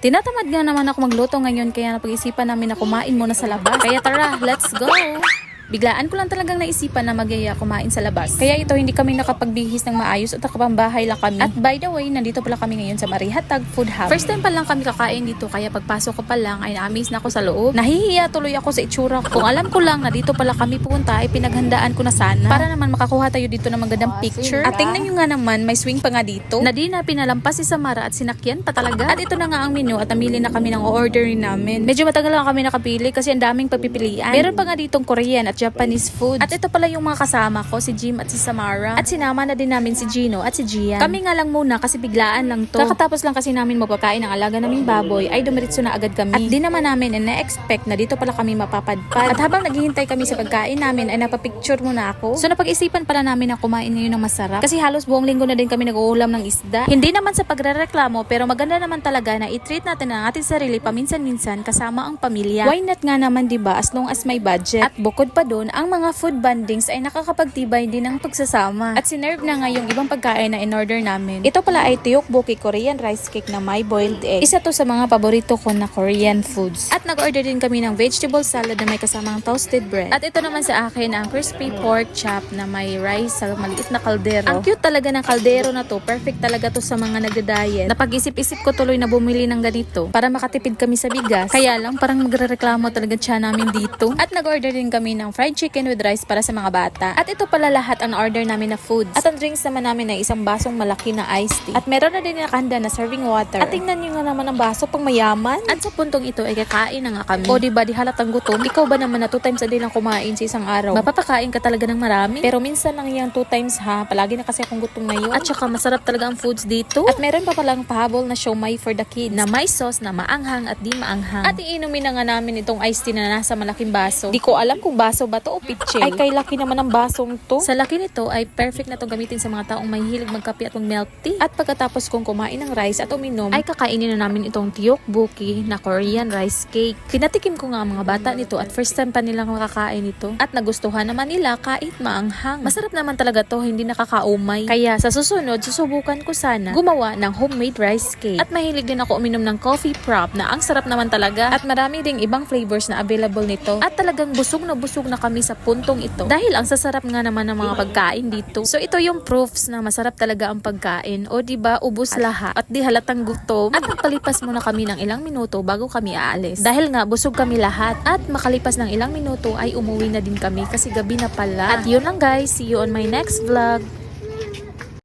Tinatamad nga naman ako magluto ngayon kaya napag-isipan namin na kumain muna sa labas. Kaya tara, let's go! Biglaan ko lang talagang naisipan na magyaya kumain sa labas. Kaya ito hindi kami nakapagbihis ng maayos at nakapambahay lang kami. At by the way, nandito pala kami ngayon sa Marihatag Food Hub. First time pa lang kami kakain dito kaya pagpasok ko pa lang ay na-amaze na ako sa loob. Nahihiya tuloy ako sa itsura ko. Kung alam ko lang na dito pala kami pupunta ay pinaghandaan ko na sana. Para naman makakuha tayo dito ng magandang picture. At tingnan nyo nga naman, may swing pa nga dito. Na di na pinalampas si Samara at sinakyan pa talaga. At ito na nga ang menu at namili na kami ng orderin namin. Medyo matagal lang kami nakapili kasi ang daming pagpipilian. Meron pa nga ditong Korean at Japanese food. At ito pala yung mga kasama ko, si Jim at si Samara. At sinama na din namin si Gino at si Gian. Kami nga lang muna kasi biglaan lang to. Kakatapos lang kasi namin magpakain ng alaga naming baboy ay dumiritso na agad kami. At di naman namin na-expect na dito pala kami mapapadpad. At habang naghihintay kami sa pagkain namin ay napapicture muna ako. So napag-isipan pala namin na kumain ngayon ng masarap. Kasi halos buong linggo na din kami nag-uulam ng isda. Hindi naman sa pagrereklamo pero maganda naman talaga na i-treat natin ang ating sarili paminsan-minsan kasama ang pamilya. Why not nga naman 'di ba as long as may budget. At bukod pa doon, ang mga food bandings ay nakakapagtibay din ng pagsasama. At sinerve na nga yung ibang pagkain na in-order namin. Ito pala ay tteokbokki Korean rice cake na may boiled egg. Isa to sa mga paborito ko na Korean foods. At nag-order din kami ng vegetable salad na may kasamang toasted bread. At ito naman sa akin ang crispy pork chop na may rice sa maliit na kaldero. Ang cute talaga ng kaldero na to. Perfect talaga to sa mga nagda-diet. Napag-isip-isip ko tuloy na bumili ng ganito para makatipid kami sa bigas. Kaya lang parang magrereklamo talaga siya namin dito. At nag-order din kami ng fried chicken with rice para sa mga bata. At ito pala lahat ang order namin na foods. At ang drinks naman namin ay isang basong malaki na iced tea. At meron na din nakahanda na serving water. At tingnan nyo nga naman ang baso pang mayaman. At sa puntong ito ay kakain na nga kami. O diba di halatang gutom? Ikaw ba naman na two times a day lang kumain sa isang araw? Mapapakain ka talaga ng marami. Pero minsan lang yung two times ha. Palagi na kasi akong gutom ngayon. At saka masarap talaga ang foods dito. At meron pa palang pahabol na siomay for the kids na may sauce na maanghang at di maanghang. At iinumin na nga namin itong iced tea na nasa malaking baso. Di ko alam kung baso ba to o pitche. Ay kay laki naman ang basong to. Sa laki nito ay perfect na to gamitin sa mga taong may hilig magkape at mag-milk tea. At pagkatapos kong kumain ng rice at uminom, ay kakainin na namin itong tteokbokki na Korean rice cake. Pinatikim ko nga ang mga bata nito at first time pa nilang makakain ito. At nagustuhan naman nila kahit maanghang. Masarap naman talaga to, hindi nakakaumay. Kaya sa susunod, susubukan ko sana gumawa ng homemade rice cake. At mahilig din ako uminom ng coffee prop na ang sarap naman talaga. At marami ding ibang flavors na available nito. At talagang busog na busog na kami sa puntong ito. Dahil ang sasarap nga naman ng mga pagkain dito. So ito yung proofs na masarap talaga ang pagkain. O di ba ubos lahat at di halatang gutom. At nagpalipas muna kami ng ilang minuto bago kami aalis. Dahil nga busog kami lahat. At makalipas ng ilang minuto ay umuwi na din kami kasi gabi na pala. At yun lang guys. See you on my next vlog.